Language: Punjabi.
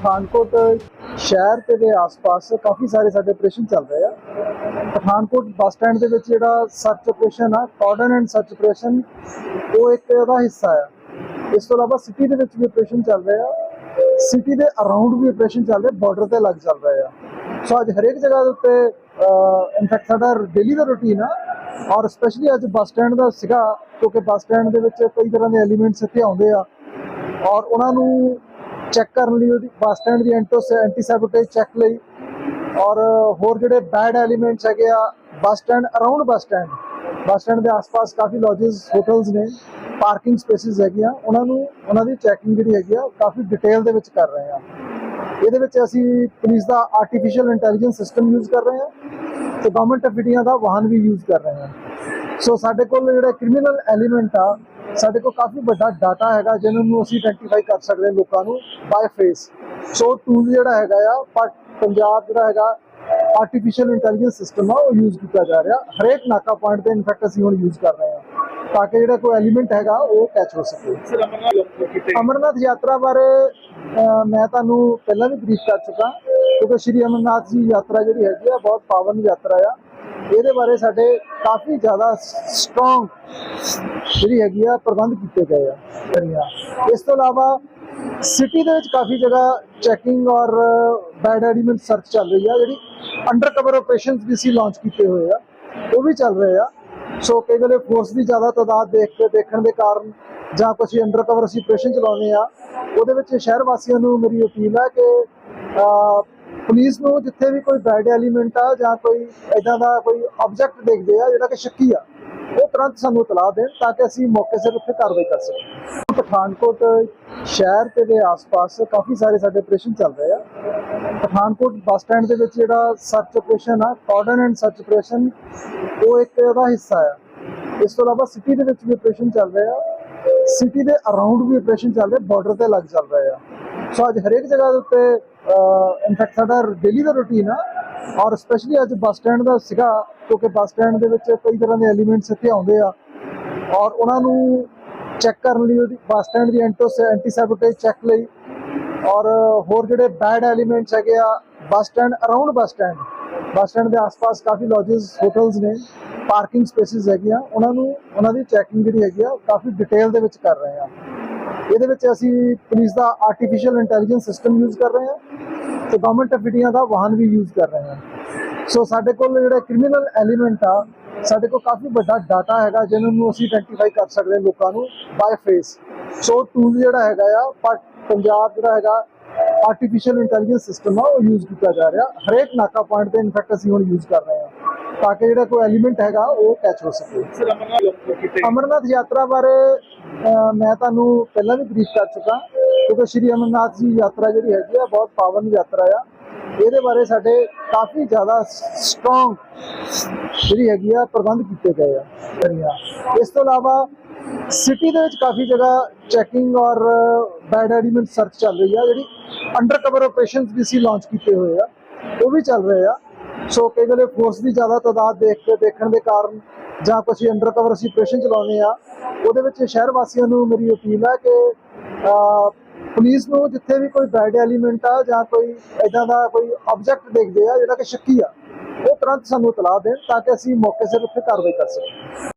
ਪਠਾਨਕੋਟ ਸ਼ਹਿਰ ਤੇ ਦੇ ਆਸ-ਪਾਸ ਕਾਫੀ ਸਾਰੇ ਸਾਡੇ ਆਪਰੇਸ਼ਨ ਚੱਲ ਰਹੇ ਆ। ਪਠਾਨਕੋਟ ਬੱਸ ਸਟੈਂਡ ਦੇ ਵਿੱਚ ਜਿਹੜਾ ਸਰਚ ਆਪਰੇਸ਼ਨ ਆ ਕਾਰਡਨ ਐਂਡ ਸਰਚ ਆਪਰੇਸ਼ਨ ਉਹ ਇੱਕ ਉਹਦਾ ਹਿੱਸਾ ਆ। ਇਸ ਤੋਂ ਇਲਾਵਾ ਸਿਟੀ ਦੇ ਵਿੱਚ ਵੀ ਆਪਰੇਸ਼ਨ ਚੱਲ ਰਹੇ ਆ। ਸਿਟੀ ਦੇ ਅਰਾਊਂਡ ਵੀ ਆਪਰੇਸ਼ਨ ਚੱਲ ਰਿਹਾ ਬਾਰਡਰ ਤੇ ਲੱਗ ਚੱਲ ਰਹੇ ਆ। ਸੋ ਅੱਜ ਹਰੇਕ ਜਗ੍ਹਾ ਦੇ ਉੱਤੇ ਇਨਫੈਕਟ ਸਾਡਾ ਡੇਲੀ ਦਾ ਰੁਟੀਨ ਆ ਔਰ ਸਪੈਸ਼ਲੀ ਅੱਜ ਬੱਸ ਸਟੈਂਡ ਦਾ ਸੀਗਾ, ਕਿਉਂਕਿ ਬੱਸ ਸਟੈਂਡ ਦੇ ਵਿੱਚ ਕਈ ਤਰ੍ਹਾਂ ਦੇ ਐਲੀਮੈਂਟਸ ਇੱਥੇ ਆਉਂਦੇ ਆ। ਔਰ ਉਹਨਾਂ ਨੂੰ ਚੈੱਕ ਕਰਨ ਲਈ ਉਹਦੀ ਬੱਸ ਸਟੈਂਡ ਦੀ ਐਂਟੋਸ ਐਂਟੀ ਸੈਬੋਟੇਜ ਚੈੱਕ ਲਈ। ਔਰ ਹੋਰ ਜਿਹੜੇ ਬੈਡ ਐਲੀਮੈਂਟਸ ਹੈਗੇ ਆ bus stand around bus stand bus stand ਦੇ ਆਸ-ਪਾਸ ਕਾਫੀ ਲੌਜਸ ਹੋਟਲਸ ਨੇ ਪਾਰਕਿੰਗ ਸਪੇਸਿਸ ਹੈਗੀਆਂ। ਉਹਨਾਂ ਨੂੰ, ਉਹਨਾਂ ਦੀ ਚੈਕਿੰਗ ਜਿਹੜੀ ਹੈਗੀ ਆ ਕਾਫੀ ਡਿਟੇਲ ਦੇ ਵਿੱਚ ਕਰ ਰਹੇ ਆ। ਇਹਦੇ ਵਿੱਚ ਅਸੀਂ ਪੁਲਿਸ ਦਾ ਆਰਟੀਫੀਸ਼ੀਅਲ ਇੰਟੈਲੀਜੈਂਸ ਸਿਸਟਮ ਯੂਜ਼ ਕਰ ਰਹੇ ਹਾਂ ਤੇ ਗਵਰਨਮੈਂਟ ਆਫ ਇੰਡੀਆ ਦਾ ਵਾਹਨ ਵੀ ਯੂਜ਼ ਕਰ ਰਹੇ ਹਾਂ ਸੋ ਸਾਡੇ ਕੋਲ ਜਿਹੜਾ ਕ੍ਰਿਮੀਨਲ ਐਲੀਮੈਂਟ ਆ ਸਾਡੇ ਕੋਲ ਕਾਫੀ ਵੱਡਾ ਡਾਟਾ ਹੈਗਾ ਜਿਹਨੂੰ ਨੂੰ ਅਸੀਂ ਆਇਡੈਂਟੀਫਾਈ ਕਰ ਸਕਦੇ ਹਾਂ ਲੋਕਾਂ ਨੂੰ ਬਾਈ ਫੇਸ ਸੋ ਟੂਲ ਜਿਹੜਾ ਹੈਗਾ ਆ ਪਰ ਪੰਜਾਬ ਜਿਹੜਾ ਹੈਗਾ ਆਰਟੀਫੀਸ਼ੀਅਲ ਇੰਟੈਲੀਜੈਂਸ ਸਿਸਟਮ ਆ ਉਹ ਯੂਜ਼ ਕੀਤਾ ਜਾ ਰਿਹਾ। ਹਰੇਕ ਨਾਕਾ ਪੁਆਇੰਟ ਤੇ ਇਨਫੈਕਟ ਅਸੀਂ ਹੁਣ ਯੂਜ਼ ਕਰ ਰਹੇ ਹਾਂ। ਤਾਂ ਕਿ ਜਿਹੜਾ ਕੋਈ ਐਲੀਮੈਂਟ ਹੈਗਾ ਉਹ ਕੈਚ ਹੋ ਸਕੇ। ਅਮਰਨਾਥ ਯਾਤਰਾ ਬਾਰੇ ਮੈਂ ਤੁਹਾਨੂੰ ਪਹਿਲਾਂ ਵੀ ਬਰੀਫ ਕਰ ਚੁੱਕਾ। ਕਿਉਂਕਿ ਸ਼੍ਰੀ ਅਮਰਨਾਥ ਜੀ ਯਾਤਰਾ ਜਿਹੜੀ ਹੈਗੀ ਆ ਬਹੁਤ ਪਾਵਨ ਯਾਤਰਾ ਆ। ਇਹਦੇ ਬਾਰੇ ਸਾਡੇ ਕਾਫੀ ਜ਼ਿਆਦਾ ਸਟਰੋਂਗ ਜਿਹੜੀ ਹੈਗੀ ਆ, ਪ੍ਰਬੰਧ ਕੀਤੇ ਗਏ ਆ ਕਰੀਆਂ ਇਸ ਤੋਂ ਇਲਾਵਾ ਸਿਟੀ ਦੇ ਵਿੱਚ ਕਾਫੀ ਜਗ੍ਹਾ ਚੈਕਿੰਗ ਔਰ ਬੈਡ ਐਲੀਮੈਂਟ ਸਰਚ ਚੱਲ ਰਹੀ ਆ, ਜਿਹੜੀ ਅੰਡਰ ਕਵਰ ਆਪਰੇਸ਼ਨਸ ਵੀ ਸੀ ਲਾਂਚ ਕੀਤੇ ਹੋਏ ਆ, ਉਹ ਵੀ ਚੱਲ ਰਹੇ ਆ। ਸੋ ਕਈ ਵੇਲੇ ਫੋਰਸ ਦੀ ਜ਼ਿਆਦਾ ਤਾਦਾਦ ਦੇਖ ਕੇ ਦੇਖਣ ਦੇ ਕਾਰਨ ਜਾਂ ਕੁਝ ਅੰਡਰ ਕਵਰ ਅਸੀਂ ਆਪਰੇਸ਼ਨ ਚਲਾਉਂਦੇ ਆ, ਉਹਦੇ ਵਿੱਚ ਸ਼ਹਿਰ ਵਾਸੀਆਂ ਨੂੰ ਮੇਰੀ ਅਪੀਲ ਆ ਕਿ ਪੁਲਿਸ ਨੂੰ ਜਿੱਥੇ ਵੀ ਕੋਈ ਬੈਡ ਐਲੀਮੈਂਟ ਆ ਜਾਂ ਕੋਈ ਇਦਾਂ ਦਾ ਕੋਈ ਆਬਜੈਕਟ ਦੇਖਦੇ ਆ, ਜਿਹੜਾ ਕਿ ਸ਼ੱਕੀ ਆ, ਉਹ ਤੁਰੰਤ ਸਾਨੂੰ ਇਤਲਾਹ ਦੇਣ ਤਾਂ ਕਿ ਅਸੀਂ ਮੌਕੇ ਸਿਰ ਉੱਥੇ ਕਾਰਵਾਈ ਕਰ ਸਕੀਏ। ਪਠਾਨਕੋਟ ਸ਼ਹਿਰ ਤੇ ਦੇ ਆਸ-ਪਾਸ ਕਾਫੀ ਸਾਰੇ ਸਾਡੇ ਆਪਰੇਸ਼ਨ ਚੱਲ ਰਹੇ ਆ। ਪਠਾਨਕੋਟ ਬੱਸ ਸਟੈਂਡ ਦੇ ਵਿੱਚ ਜਿਹੜਾ ਸਰਚ ਆਪਰੇਸ਼ਨ ਆ ਕਾਰਡਨ ਐਂਡ ਸਰਚ ਆਪਰੇਸ਼ਨ ਉਹ ਇੱਕ ਇਹਦਾ ਹਿੱਸਾ ਆ। ਇਸ ਤੋਂ ਇਲਾਵਾ ਸਿਟੀ ਦੇ ਵਿੱਚ ਵੀ ਆਪਰੇਸ਼ਨ ਚੱਲ ਰਹੇ ਆ। ਸਿਟੀ ਦੇ ਅਰਾਊਂਡ ਵੀ ਆਪਰੇਸ਼ਨ ਚੱਲ ਰਹੇ ਬਾਰਡਰ ਤੇ ਲੱਗ ਚੱਲ ਰਹੇ ਆ। ਸੋ ਅੱਜ ਹਰੇਕ ਜਗ੍ਹਾ ਦੇ ਉੱਤੇ ਇਨਫੈਕਟ ਸਾਡਾ ਡੇਲੀ ਦਾ ਰੁਟੀਨ ਆ ਔਰ ਸਪੈਸ਼ਲੀ ਅੱਜ ਬੱਸ ਸਟੈਂਡ ਦਾ ਸੀਗਾ ਕਿਉਂਕਿ ਬੱਸ ਸਟੈਂਡ ਦੇ ਵਿੱਚ ਕਈ ਤਰ੍ਹਾਂ ਦੇ ਐਲੀਮੈਂਟਸ ਇੱਥੇ ਆਉਂਦੇ ਆ ਔਰ ਉਹਨਾਂ ਨੂੰ ਚੈੱਕ ਕਰਨ ਲਈ ਉਹਦੀ ਬੱਸ ਸਟੈਂਡ ਦੀ ਐਂਟੋਸ ਐਂਟੀ ਸੈਬੋਟੇਜ ਚੈੱਕ ਲਈ ਔਰ ਹੋਰ ਜਿਹੜੇ ਬੈਡ ਐਲੀਮੈਂਟਸ ਹੈਗੇ ਆ bus stand around bus stand bus stand ਦੇ ਆਸ-ਪਾਸ ਕਾਫੀ ਲੌਜਸ ਹੋਟਲਸ ਨੇ ਪਾਰਕਿੰਗ ਸਪੇਸਿਸ ਹੈਗੀਆਂ, ਉਹਨਾਂ ਨੂੰ, ਉਹਨਾਂ ਦੀ ਚੈਕਿੰਗ ਜਿਹੜੀ ਹੈਗੀ ਆ ਕਾਫੀ ਡਿਟੇਲ ਦੇ ਵਿੱਚ ਕਰ ਰਹੇ ਆ। ਇਹਦੇ ਵਿੱਚ ਅਸੀਂ ਪੁਲਿਸ ਦਾ ਆਰਟੀਫੀਸ਼ੀਅਲ ਇੰਟੈਲੀਜੈਂਸ ਸਿਸਟਮ ਯੂਜ਼ ਕਰ ਰਹੇ ਹਾਂ ਤੇ ਗਵਰਨਮੈਂਟ ਆਫ ਇੰਡੀਆ ਦਾ ਵਾਹਨ ਵੀ ਯੂਜ਼ ਕਰ ਰਹੇ ਹਾਂ। ਸੋ ਸਾਡੇ ਕੋਲ ਜਿਹੜਾ ਕ੍ਰਿਮੀਨਲ ਐਲੀਮੈਂਟ ਆ, ਸਾਡੇ ਕੋਲ ਕਾਫੀ ਵੱਡਾ ਡਾਟਾ ਹੈਗਾ ਜਿਹਨਾਂ ਨੂੰ ਅਸੀਂ ਆਇਡੈਂਟੀਫਾਈ ਕਰ ਸਕਦੇ ਹਾਂ ਲੋਕਾਂ ਨੂੰ ਬਾਈ ਫੇਸ ਸੋ ਟੂਲ ਜਿਹੜਾ ਹੈਗਾ ਆ, ਪਰ ਪੰਜਾਬ ਜਿਹੜਾ ਹੈਗਾ ਆਰਟੀਫੀਸ਼ੀਅਲ ਇੰਟੈਲੀਜੈਂਸ ਸਿਸਟਮ ਆ, ਉਹ ਯੂਜ਼ ਕੀਤਾ ਜਾ ਰਿਹਾ। ਹਰੇਕ ਨਾਕਾ ਪੁਆਇੰਟ ਤੇ ਇਨਫੈਕਟ ਅਸੀਂ ਹੁਣ ਯੂਜ਼ ਕਰ ਰਹੇ ਹਾਂ। ਤਾਂ ਕਿ ਜਿਹੜਾ ਕੋਈ ਐਲੀਮੈਂਟ ਹੈਗਾ ਉਹ ਕੈਚ ਹੋ ਸਕੇ। ਸਰ ਅਮਰਨਾਥ ਯਾਤਰਾ ਬਾਰੇ ਮੈਂ ਤੁਹਾਨੂੰ ਪਹਿਲਾਂ ਵੀ ਬਰੀਫ ਕਰ ਚੁੱਕਾ। ਕਿਉਂਕਿ ਸ਼੍ਰੀ ਅਮਰਨਾਥ ਜੀ ਯਾਤਰਾ ਜਿਹੜੀ ਹੈਗੀ ਆ ਬਹੁਤ ਪਾਵਨ ਯਾਤਰਾ ਆ। ਇਹਦੇ ਬਾਰੇ ਸਾਡੇ ਕਾਫੀ ਜ਼ਿਆਦਾ ਸਟਰੋਂਗ ਜਿਹੜੀ ਹੈਗੀ ਆ ਪ੍ਰਬੰਧ ਕੀਤੇ ਗਏ ਆ। ਇਸ ਤੋਂ ਇਲਾਵਾ ਸਿਟੀ ਦੇ ਵਿੱਚ ਕਾਫੀ ਜਗ੍ਹਾ ਚੈਕਿੰਗ ਔਰ ਬੈਡ ਐਲੀਮੈਂਟ ਸਰਚ ਚੱਲ ਰਹੀ ਆ। ਜਿਹੜੀ ਅੰਡਰ ਕਵਰ ਆਪਰੇਸ਼ਨਸ ਵੀ ਸੀ ਲਾਂਚ ਕੀਤੇ ਹੋਏ ਆ ਉਹ ਵੀ ਚੱਲ ਰਹੇ ਆ। ਸੋ ਕਈ ਵੇਲੇ ਫੋਰਸ ਦੀ ਜ਼ਿਆਦਾ ਤਾਦਾਦ ਦੇਖ ਕੇ ਦੇਖਣ ਦੇ ਕਾਰਨ ਜਾਂ ਕੁਝ ਅੰਡਰ ਕਵਰ ਅਸੀਂ ਆਪਰੇਸ਼ਨ ਚਲਾਉਂਦੇ ਆ ਉਹਦੇ ਵਿੱਚ ਸ਼ਹਿਰ ਵਾਸੀਆਂ ਨੂੰ ਮੇਰੀ ਅਪੀਲ ਹੈ ਕਿ ਪੁਲਿਸ ਨੂੰ ਜਿੱਥੇ ਵੀ ਕੋਈ ਬੈਡ ਐਲੀਮੈਂਟ ਆ ਜਾਂ ਕੋਈ ਇਦਾਂ ਦਾ ਕੋਈ ਆਬਜੈਕਟ ਦੇਖਦੇ ਆ, ਜਿਹੜਾ ਕਿ ਸ਼ੱਕੀ ਆ, ਉਹ ਤੁਰੰਤ ਸਾਨੂੰ ਤਲਾਹ ਦੇਣ ਤਾਂ ਕਿ ਅਸੀਂ ਮੌਕੇ ਸਿਰ ਉੱਥੇ ਕਾਰਵਾਈ ਕਰ ਸਕੀਏ।